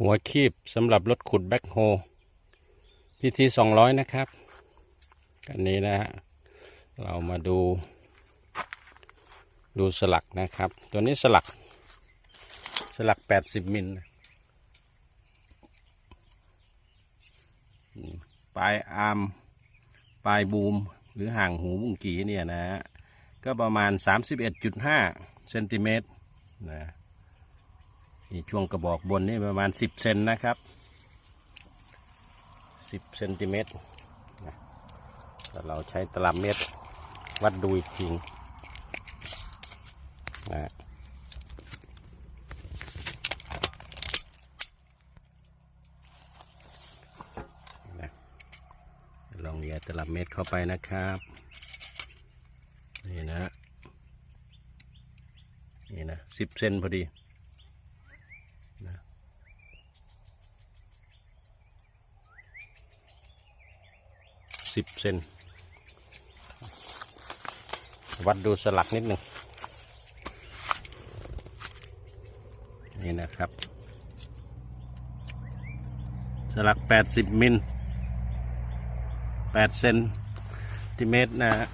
หัวคีบสำหรับรถขุดแบ็คโฮพีทีสองร้อยนะครับกันนี้นะฮะเรามาดู ดูสลักนะครับ ตัวนี้สลัก สลักแปดสิบมิลปลายอาร์มปลายบูม หรือห่างหูบุ้งกีเนี่ยนะฮะก็ประมาณ 31.5เซนติเมตรนะ นี่ช่วงกระบอกบนนี่ประมาณ 10เซนนะครับ 10เซนติเมตรแต่เราใช้ตลับเมตร วัดดูอีกทีนะลองเหยียดตลับเมตรเข้าไปนะครับ นี่นะ นี่นะสิบเซนพอดี สิบเซนวัดดูสลักนิดหนึ่งนี่นะครับ สลัก 80 มิล8เซนติเมตรนะฮะ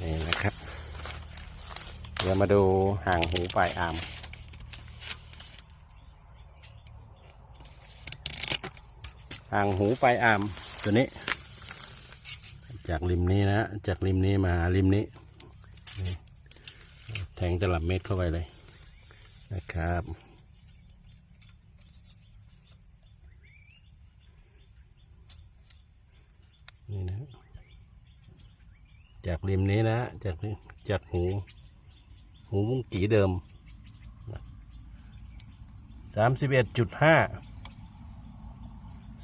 นี่นะครับ เดี๋ยวมาดูห่างหูปลายอาม ห่างหูปลายอามตัวนี้ จากริมนี้นะจากริมนี้มาริมนี้นแทงตลับเม็ดเข้าไปเลยนะครับนี่นะจากริมนี้นะจากนี้จากหูหูมุ้งกีเดิมสามสิบเอ็ดจุดห้า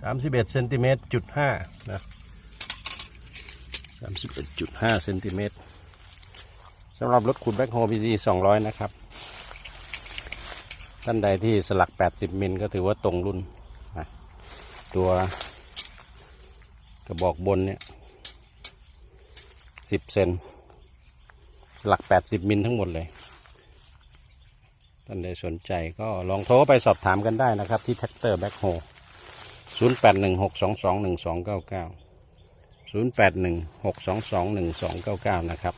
สามสิบเอ็ดเซนติเมตรจุดห้านะ31.5เซนติเมตรสำหรับรถขุดแบ็คโฮพีซี200นะครับ ท่านใดที่สลัก80มิลก็ถือว่าตรงรุ่นนะตัวกระบอกบนเนี่ย10เซนสลัก 80 มิลทั้งหมดเลย ท่านใดสนใจก็ลองโทรไปสอบถามกันได้นะครับ ที่แท็กเตอร์แบ็คโฮ 0816221299 0816221299นะครับ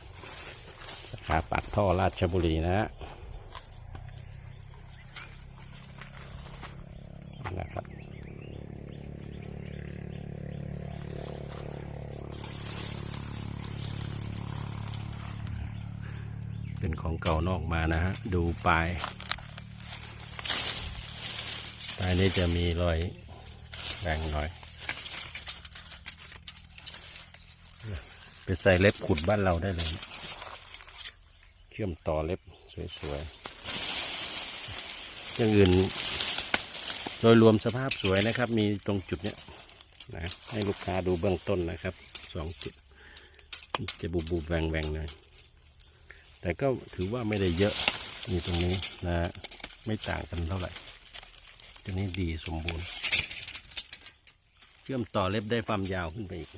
สาขาปากท่อราชบุรีนะฮะนะครับเป็นของเก่านอกมานะฮะ ดูปลายปลายนี้จะมีรอย แบ่งหน่อย ไปใส่เล็บขุดบ้านเราได้เลย เชื่อมต่อเล็บสวยๆ อย่างอื่น โดยรวมสภาพสวยนะครับ มีตรงจุดเนี้ยนะให้ลูกค้าดูเบื้องต้นนะครับสองจุด จะบูบูแหวงแหวงหน่อยแต่ก็ถือว่าไม่ได้เยอะมีตรงนี้นะ ไม่ต่างกันเท่าไหร่ตัวนี้ดีสมบูรณ์ เชื่อมต่อเล็บได้ความยาวขึ้นไปอีก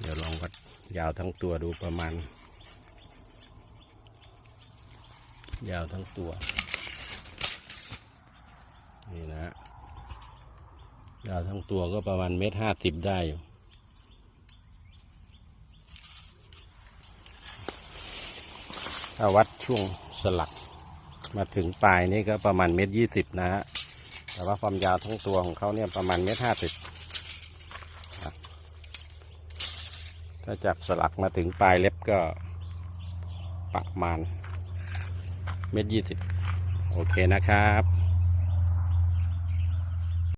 เดี๋ยวลองวัดยาวทั้งตัวดูประมาณ ยาวทั้งตัว นี่นะยาวทั้งตัวก็ประมาณเมตรห้าสิบได้อยู่ ถ้าวัดช่วงสลัก มาถึงปลายนี่ก็ประมาณเมตรยี่สิบนะฮะ แต่ว่าความยาวทั้งตัวของเขาเนี่ยประมาณเมตรห้าสิบถ้าจากสลักมาถึงปลายเล็บก็ประมาณเมตรยี่สิบโอเคนะครับ